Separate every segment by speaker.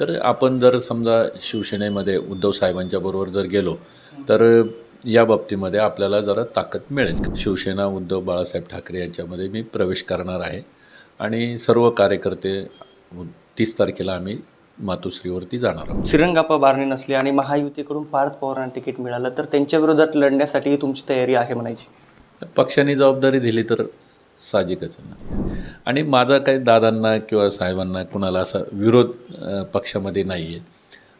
Speaker 1: तर आपण जर समजा शिवसेनेमध्ये उद्धव साहेबांच्या बरोबर जर गेलो तर या बाबतीमध्ये आपल्याला जरा ताकद मिळेल. शिवसेना उद्धव बाळासाहेब ठाकरे यांच्यामध्ये मी प्रवेश करणार आहे. आणि सर्व कार्यकर्ते तीस तारखेला आम्ही मातोश्रीवरती जाणार आहोत.
Speaker 2: श्रीरंगाप्पा बारणे नसले आणि महायुतीकडून पार्थ पवारांना तिकीट मिळालं तर त्यांच्या विरोधात लढण्यासाठी तुमची तयारी आहे म्हणायची.
Speaker 1: पक्षाने जबाबदारी दिली तर साहजिकच ना. आणि माझा काही दादांना किंवा साहेबांना कुणाला असा विरोध पक्षामध्ये नाही आहे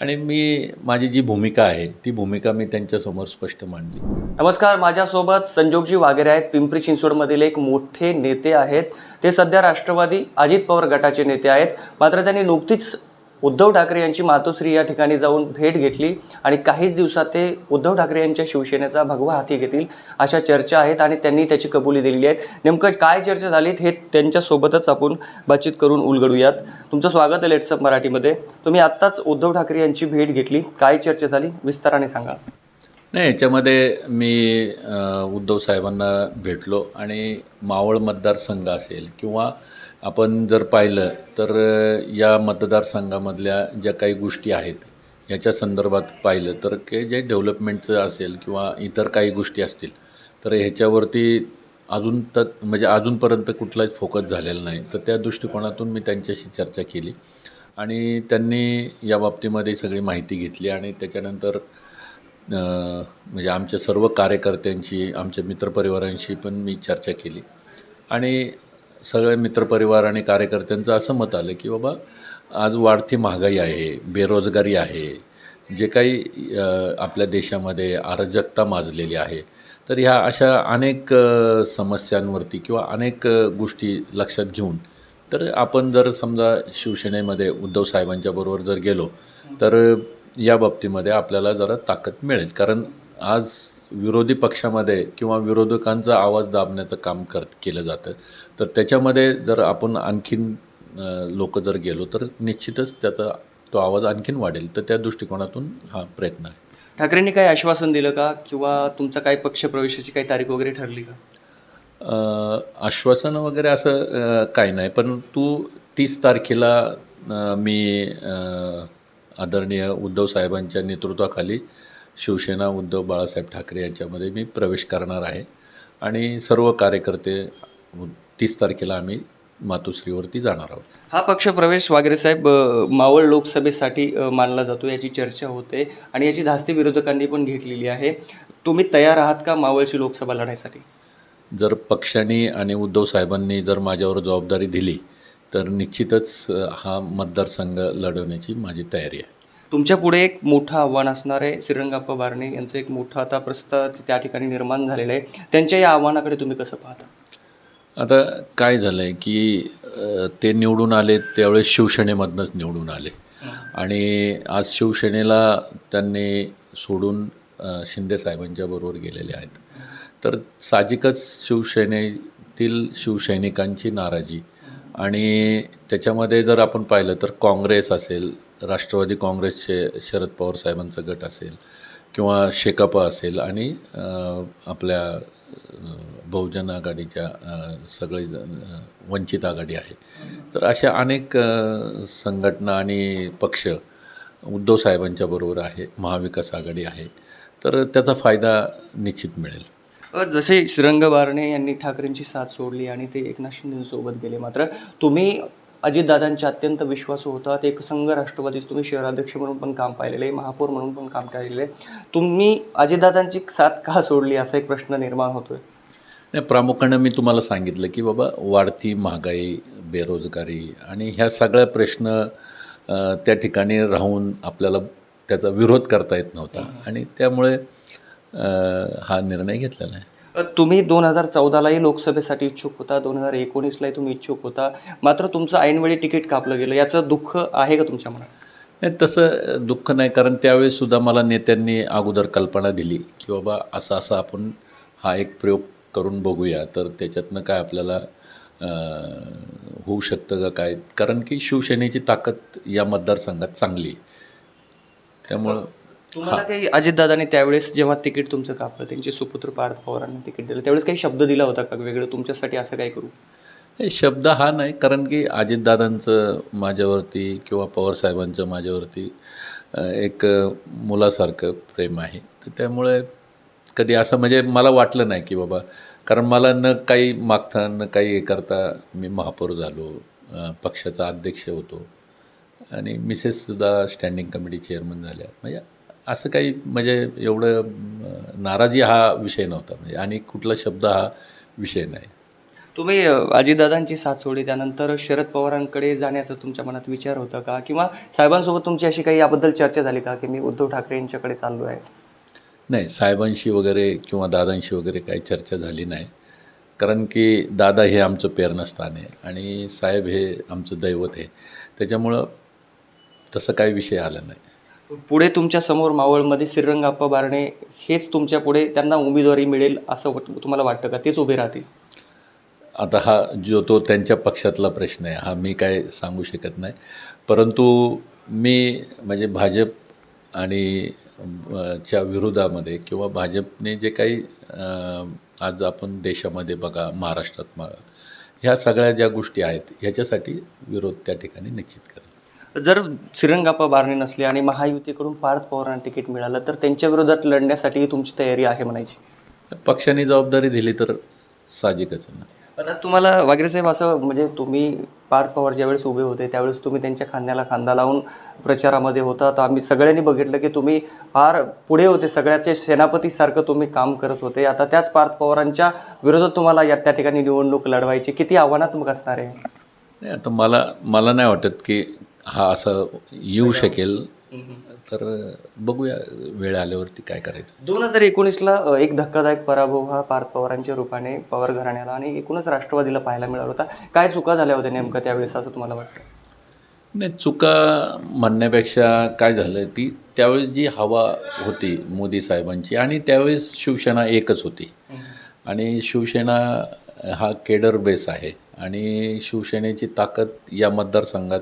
Speaker 1: आणि मी माझी जी भूमिका आहे ती भूमिका मी त्यांच्यासमोर स्पष्ट मांडली.
Speaker 2: नमस्कार माझ्यासोबत संजोगजी वागेरे आहेत. पिंपरी चिंचवडमधील एक मोठे नेते आहेत. ते सध्या राष्ट्रवादी अजित पवार गटाचे नेते आहेत. मात्र त्यांनी नुकतीच उद्धव ठाकरे यांची मातोश्री या ठिकाणी जाऊन भेट घेतली आणि काहीच दिवसात ते उद्धव ठाकरे यांच्या शिवसेनेचा भगवा हाती घेतील अशा चर्चा आहेत आणि त्यांनी त्याची कबुली दिलेली आहे नेमकं काय चर्चा झालीत हे त्यांच्यासोबतच आपण बातचीत करून उलगडूयात. तुमचं स्वागत आहे लेट्सअप मराठीमध्ये. तुम्ही आत्ताच उद्धव ठाकरे यांची भेट घेतली. काय चर्चा झाली? विस्ताराने सांगा.
Speaker 1: नाही याच्यामध्ये मी उद्धव साहेबांना भेटलो आणि मावळ मतदारसंघ असेल किंवा आपण जर पाहिलं तर या मतदारसंघामधल्या ज्या काही गोष्टी आहेत याच्या संदर्भात पाहिलं तर के जे डेव्हलपमेंटचं असेल किंवा इतर काही गोष्टी असतील तर ह्याच्यावरती अजून तर म्हणजे अजूनपर्यंत कुठलाच फोकस झालेला नाही. तर त्या दृष्टिकोनातून मी त्यांच्याशी चर्चा केली आणि त्यांनी या बाबतीमध्ये सगळी माहिती घेतली आणि त्याच्यानंतर म्हणजे आमच्या सर्व कार्यकर्त्यांची आमच्या मित्रपरिवारांशी पण मी चर्चा केली आणि सगळे मित्रपरिवार आणि कार्यकर्त्यांचं असं मत आलं की बाबा आज वाढती महागाई आहे बेरोजगारी आहे जे काही आपल्या देशामध्ये अराजकता माजलेली आहे तर ह्या अशा अनेक समस्यांवरती किंवा अनेक गोष्टी लक्षात घेऊन तर आपण जर समजा शिवसेनेमध्ये उद्धव साहेबांच्या बरोबर जर गेलो तर या बाबतीमध्ये आपल्याला जरा ताकद मिळेल. कारण आज विरोधी पक्षामध्ये किंवा विरोधकांचा आवाज दाबण्याचं काम कर केलं जातं. तर त्याच्यामध्ये जर आपण आणखीन लोक जर गेलो तर निश्चितच त्याचा तो आवाज आणखीन वाढेल. तर त्या दृष्टिकोनातून हा प्रयत्न आहे.
Speaker 2: ठाकरेंनी काही आश्वासन दिलं का? किंवा तुमचा काही पक्षप्रवेशाची काही तारीख वगैरे ठरली का?
Speaker 1: आश्वासन वगैरे असं काही नाही. पण तू तीस तारखेला मी आदरणीय उद्धव साहेबांच्या नेतृत्वाखाली शिवसेना उद्धव बाळासाहेब ठाकरे यांच्यामध्ये मी प्रवेश करणार आहे. आणि सर्व कार्यकर्ते तीस तारखेला आम्ही मातोश्रीवरती जाणार आहोत.
Speaker 2: हा पक्षप्रवेश वागरे साहेब मावळ लोकसभेसाठी मानला जातो याची चर्चा होते आणि याची धास्ती विरोधकांनी पण घेतलेली आहे. तुम्ही तयार आहात का मावळची लोकसभा लढायसाठी
Speaker 1: जर पक्षाने आणि उद्धव साहेबांनी जर माझ्यावर जबाबदारी दिली तर निश्चितच हा मतदारसंघ लढवण्याची माझी तयारी आहे.
Speaker 2: तुमच्यापुढे एक मोठं आव्हान असणार आहे. श्रीरंगाप्पा बारणे यांचं एक मोठं आता प्रस्ताव त्या ठिकाणी निर्माण झालेलं आहे. त्यांच्या या आव्हानाकडे तुम्ही कसं पाहता?
Speaker 1: आता काय झालं आहे की ते निवडून आले त्यावेळेस शिवसेनेमधनंच निवडून आले. आणि आज शिवसेनेला त्यांनी सोडून अ, शिंदे साहेबांच्या बरोबर गेलेले आहेत. तर साहजिकच शिवसेनेतील शिवसैनिकांची नाराजी. आणि त्याच्यामध्ये जर आपण पाहिलं तर काँग्रेस असेल राष्ट्रवादी काँग्रेसचे शरद पवार साहेबांचा गट असेल किंवा शेकापा असेल आणि आपल्या बहुजन आघाडीच्या सगळे जण, वंचित आघाडी आहे. तर अशा अनेक संघटना आणि पक्ष उद्धव साहेबांच्या बरोबर आहे महाविकास आघाडी आहे. तर त्याचा फायदा निश्चित मिळेल.
Speaker 2: जसे श्रीरंग बारणे यांनी ठाकरेंची साथ सोडली आणि ते एकनाथ शिंदेसोबत गेले मात्र तुम्ही अजितदादांचे अत्यंत विश्वासू होतात. एक संघ राष्ट्रवादीत तुम्ही शहराध्यक्ष म्हणून पण काम पाहिलेलं आहे महापौर म्हणून पण काम केलेलं आहे. तुम्ही अजितदादांची साथ का सोडली? असा एक प्रश्न निर्माण होतोय.
Speaker 1: नाही प्रामुख्यानं मी तुम्हाला सांगितलं की बाबा वाढती महागाई बेरोजगारी आणि ह्या सगळ्या प्रश्न त्या ठिकाणी राहून आपल्याला त्याचा विरोध करता येत नव्हता. आणि त्यामुळे हा निर्णय घेतलेला आहे.
Speaker 2: तुम्ही दोन हजार चौदालाही लोकसभेसाठी इच्छुक होता दोन हजार एकोणीसलाही तुम्ही इच्छुक होता. मात्र तुमचं ऐनवेळी तिकीट कापलं गेलं. याचं दुःख आहे का तुमच्या मनात?
Speaker 1: नाही तसं दुःख नाही. कारण त्यावेळीसुद्धा मला नेत्यांनी अगोदर कल्पना दिली की बाबा असं असं आपण हा एक प्रयोग करून बघूया. तर त्याच्यातनं काय आपल्याला होऊ शकतं का काय? कारण की शिवसेनेची ताकद या मतदारसंघात चांगली आहे. त्यामुळं
Speaker 2: तुम्हाला काही अजितदादांनी त्यावेळेस जेव्हा तिकीट तुमचं कापलं त्यांचे सुपुत्र पार्थ पवारांनी तिकीट दिलं त्यावेळेस काही शब्द दिला होता का वेगळं तुमच्यासाठी असं काय करू?
Speaker 1: हे शब्द हा नाही कारण की अजितदादांचं माझ्यावरती किंवा पवारसाहेबांचं माझ्यावरती एक मुलासारखं प्रेम आहे. तर त्यामुळे कधी असं म्हणजे मला वाटलं नाही की बाबा कारण मला न काही मागता न काही हे करता मी महापौर झालो पक्षाचा अध्यक्ष होतो. आणि मिसेससुद्धा स्टँडिंग कमिटी चेअरमन झाल्या. म्हणजे असं काही म्हणजे एवढं नाराजी हा विषय नव्हता. म्हणजे आणि कुठला शब्द हा विषय नाही.
Speaker 2: तुम्ही अजितदादांची साथ सोडली त्यानंतर शरद पवारांकडे जाण्याचा तुमच्या मनात विचार होता का? किंवा साहेबांसोबत तुमची अशी काही याबद्दल चर्चा झाली का की मी उद्धव ठाकरे यांच्याकडे चाललो आहे
Speaker 1: नाही साहेबांशी वगैरे किंवा दादांशी वगैरे काही चर्चा झाली नाही. कारण की दादा हे आमचं प्रेरणास्थान आहे आणि साहेब हे आमचं दैवत आहे. त्याच्यामुळं तसं काही विषय आला नाही.
Speaker 2: पुढे तुमच्यासमोर मावळमध्ये श्रीरंगाप्पा बारणे हेच तुमच्यापुढे त्यांना उमेदवारी मिळेल असं वाट- तुम्हाला वाटतं का? तेच उभे राहतील.
Speaker 1: आता हा जो तो त्यांच्या पक्षातला प्रश्न आहे हा मी काय सांगू शकत नाही. परंतु मी म्हणजे भाजप आणि च्या विरोधामध्ये किंवा भाजपने जे काही आज आपण देशामध्ये बघा महाराष्ट्रात बघा ह्या सगळ्या ज्या गोष्टी आहेत ह्याच्यासाठी विरोध त्या ठिकाणी निश्चित करा.
Speaker 2: जर श्रीरंगाप्पा बारणे नसले आणि महायुतीकडून पार्थ पवारांना तिकीट मिळालं तर त्यांच्या विरोधात लढण्यासाठी तुमची तयारी आहे म्हणायची.
Speaker 1: पक्षाने जबाबदारी दिली तर साहजिकच ना.
Speaker 2: आता तुम्हाला वागरे साहेब असं म्हणजे तुम्ही पार्थ पवार ज्यावेळेस उभे होते त्यावेळेस तुम्ही त्यांच्या खांद्याला खांदा लावून प्रचारामध्ये होता. तर आम्ही सगळ्यांनी बघितलं की तुम्ही फार पुढे होते. सगळ्याचे सेनापतीसारखं तुम्ही काम करत होते. आता त्याच पार्थ पवारांच्या विरोधात तुम्हाला या त्या ठिकाणी निवडणूक लढवायची किती आव्हानात्मक असणार आहे?
Speaker 1: नाही आता मला मला नाही वाटत की हा असं येऊ शकेल. तर बघूया वेळ आल्यावरती काय करायचं.
Speaker 2: दोन हजार एकोणीसला एक धक्कादायक पराभव हा पार्थ पवारांच्या रूपाने पवार घराण्याला आणि एकूणच राष्ट्रवादीला पाहायला मिळाला होता. काय चुका झाल्या होत्या नेमकं त्यावेळेस असं तुम्हाला वाटतं?
Speaker 1: नाही चुका म्हणण्यापेक्षा काय झालं ती त्यावेळेस जी हवा होती मोदी साहेबांची आणि त्यावेळेस शिवसेना एकच होती. आणि शिवसेना हा केडर बेस आहे आणि शिवसेनेची ताकद या मतदारसंघात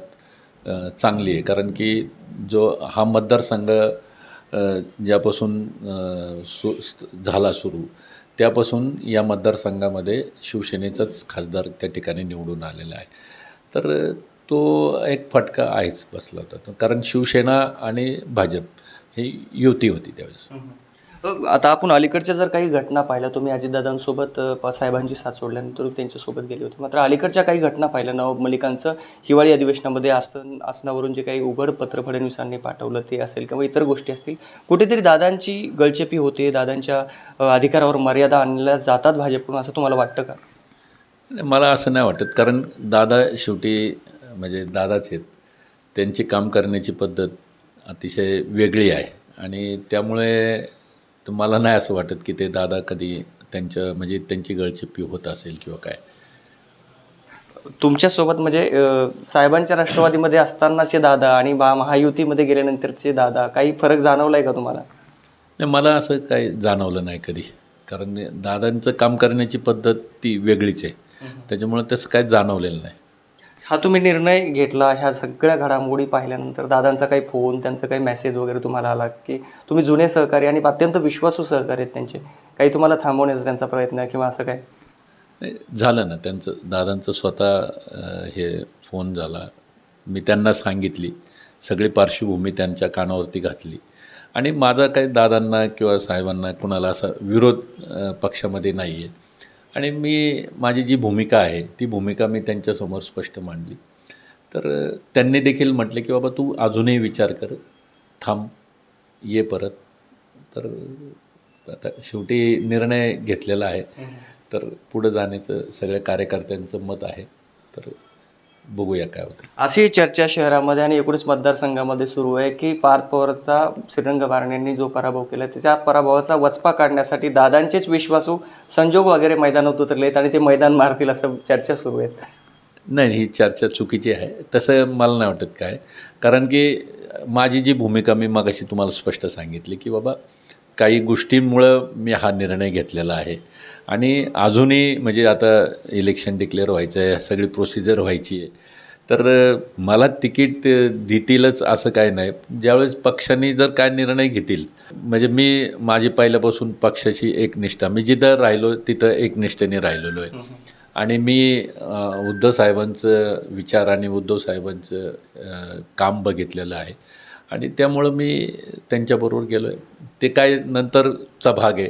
Speaker 1: चांगली आहे. कारण की जो हा मतदारसंघ ज्यापासून सु झाला सुरू त्यापासून या मतदारसंघामध्ये शिवसेनेचाच खासदार त्या ठिकाणी निवडून आलेला आहे. तर तो एक फटका आहेच बसला होता. तो. कारण शिवसेना आणि भाजप ही युती होती त्यावेळेस.
Speaker 2: आता आपण अलीकडच्या जर काही घटना पाहिल्या तुम्ही अजितदादांसोबत साहेबांची साथ सोडल्यानंतर त्यांच्यासोबत गेले होते. मात्र अलीकडच्या काही घटना पाहिल्या नवाब मलिकांचं हिवाळी अधिवेशनामध्ये आसन आसनावरून जे काही उघड पत्र फडणवीसांनी पाठवलं ते असेल किंवा इतर गोष्टी असतील कुठेतरी दादांची गळचेपी होते दादांच्या अधिकारावर मर्यादा आणल्या जातात भाजपकडून असं तुम्हाला वाटतं का?
Speaker 1: मला असं नाही वाटत. कारण दादा शेवटी म्हणजे दादाच आहेत. त्यांची काम करण्याची पद्धत अतिशय वेगळी आहे. आणि त्यामुळे तर मला नाही असं वाटत की ते दादा कधी त्यांच्या म्हणजे त्यांची गळचेपी होत असेल किंवा काय.
Speaker 2: तुमच्यासोबत म्हणजे साहेबांच्या राष्ट्रवादीमध्ये असतानाचे दादा आणि बा महायुतीमध्ये गेल्यानंतरचे दादा काही फरक जाणवलाय का तुम्हाला?
Speaker 1: नाही मला असं काही जाणवलं नाही कधी. कारण दादांचं काम करण्याची पद्धत ती वेगळीच आहे. त्याच्यामुळे तसं काही जाणवलेलं नाही.
Speaker 2: हा तुम्ही निर्णय घेतला ह्या सगळ्या घडामोडी पाहिल्यानंतर दादांचा काही फोन त्यांचा काही मेसेज वगैरे तुम्हाला आला की तुम्ही जुने सहकारी आणि अत्यंत विश्वासू सहकारी आहेत त्यांचे. काही तुम्हाला थांबवण्याचा त्यांचा प्रयत्न किंवा असं काय?
Speaker 1: झालं ना. त्यांचं दादांचं स्वतः हे फोन झाला. मी त्यांना सांगितली. सगळी पार्श्वभूमी त्यांच्या कानावरती घातली. आणि माझा काही दादांना किंवा साहेबांना कुणाला असा विरोध पक्षामध्ये नाही आहे आणि मी माझी जी भूमिका आहे ती भूमिका मी त्यांच्यासमोर स्पष्ट मांडली. तर त्यांनी देखील म्हटले की बाबा तू अजूनही विचार कर थांब ये परत. तर आता शेवटी निर्णय घेतलेला आहे. तर पुढं जाण्याचं सगळ्या कार्यकर्त्यांचं मत आहे. तर बघूया काय होतं.
Speaker 2: अशी चर्चा शहरामध्ये आणि एकूणच मतदारसंघामध्ये सुरू आहे की पार्थ पवारचा श्रीरंग बारणेंनी जो पराभव केला त्याच्या पराभवाचा वचपा काढण्यासाठी दादांचेच विश्वासू संजोग वगैरे मैदानात उतरले आहेत आणि ते मैदान मारतील असं चर्चा सुरू आहेत
Speaker 1: नाही ही चर्चा चुकीची आहे. तसं मला नाही वाटत काय. कारण की माझी जी भूमिका मी मगाशी तुम्हाला स्पष्ट सांगितली की बाबा काही गोष्टींमुळं मी हा निर्णय घेतलेला आहे. आणि अजूनही म्हणजे आता इलेक्शन डिक्लेअर व्हायचं आहे सगळी प्रोसिजर व्हायची आहे. तर मला तिकीट देतीलच असं काय नाही. ज्यावेळेस पक्षाने जर काय निर्णय घेतील म्हणजे मी माझी पहिल्यापासून पक्षाची एक निष्ठा मी जिथं राहिलो तिथं एक निष्ठेने राहिलेलो आहे. आणि मी उद्धव साहेबांचं विचार आणि उद्धव साहेबांचं काम बघितलेलं आहे. आणि त्यामुळं मी त्यांच्याबरोबर गेलो आहे ते काय नंतरचा भाग आहे.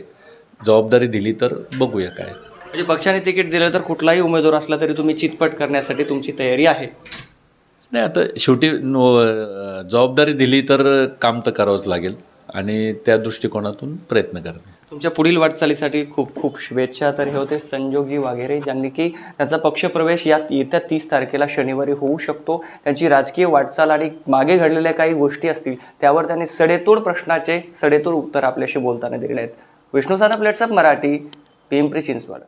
Speaker 1: जबाबदारी दिली तर बघूया काय.
Speaker 2: म्हणजे पक्षाने तिकीट दिलं तर कुठलाही उमेदवार असला तरी तुम्ही चितपट करण्यासाठी तुमची तयारी आहे.
Speaker 1: नाही आता शेवटी जबाबदारी दिली तर काम तर करावंच लागेल. आणि त्या दृष्टिकोनातून प्रयत्न करणे.
Speaker 2: तुमच्या पुढील वाटचालीसाठी खूप खूप शुभेच्छा. तर हे होते संजोगजी वाघेरे ज्यांनी की त्यांचा पक्षप्रवेश या येत्या तीस तारखेला शनिवारी होऊ शकतो. त्यांची राजकीय वाटचाल आणि मागे घडलेल्या काही गोष्टी असतील त्यावर त्यांनी सडेतोड प्रश्नाचे सडेतोड उत्तर आपल्याशी बोलताना दिलेले आहेत. विष्णू साना प्लेट्सअप मराठी पिंपरी चिंचवड.